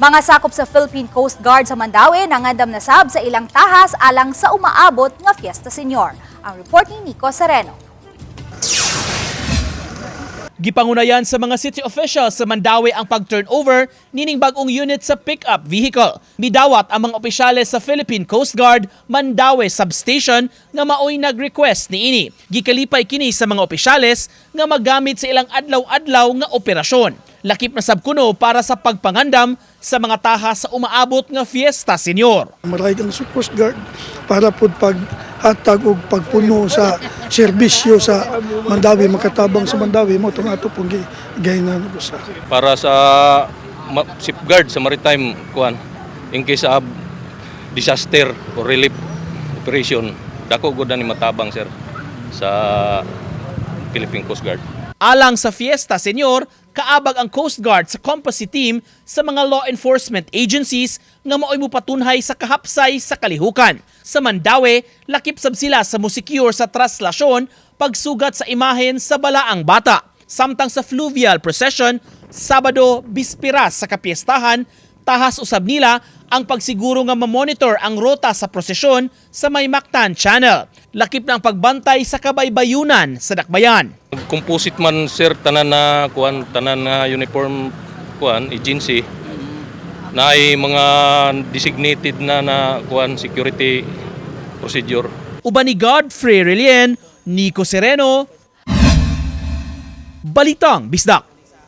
Mga sakop sa Philippine Coast Guard sa Mandawi nangandam na sab sa ilang tahas alang sa umaabot nga Fiesta Senior. Ang report ni Nico Sereno. Gipangunayan sa mga city officials sa Mandawi ang pag-turnover nining bagong unit sa pick-up vehicle. Midawat ang mga opisyales sa Philippine Coast Guard Mandawi Substation nga maoy nag-request ni ini. Gikalipay kini sa mga opisyales nga magamit sa ilang adlaw-adlaw nga operasyon. Lakip na sabkuno para sa pagpangandam sa mga tahas sa umaabot nga Fiesta Senior. Maray sa Coast Guard para po paghatag o pagpuno sa serbisyo sa Mandawi, makatabang sa Mandawi mo itong ato pong gi- gahinan ko sa. para sa ma- safeguard sa maritime kuan in case of disaster or relief operation dako gud na ni matabang sir sa Philippine Coast Guard Alang sa Fiesta Senior, kaabag ang Coast Guard sa composite team sa mga law enforcement agencies nga maoy mo patunhay sa kahapsay sa kalihukan. Sa Mandawi, lakip sab sila sa musecure sa traslasyon pagsugat sa imahen sa balaang bata. Samtang sa fluvial procession, Sabado, bispiras sa kapiestahan, tahas usab nila ang pagsiguro nga mamonitor ang rota sa prosesyon sa Maymactan Channel. Lakip ang pagbantay sa kabaybayunan sa Dakbayan. composite man sir tanan na kuan tanan na uniform kuan agency na ay mga designated na na kuan security procedure Uban ni Godfrey Relien, Nico Sereno, Balitang Bisdak.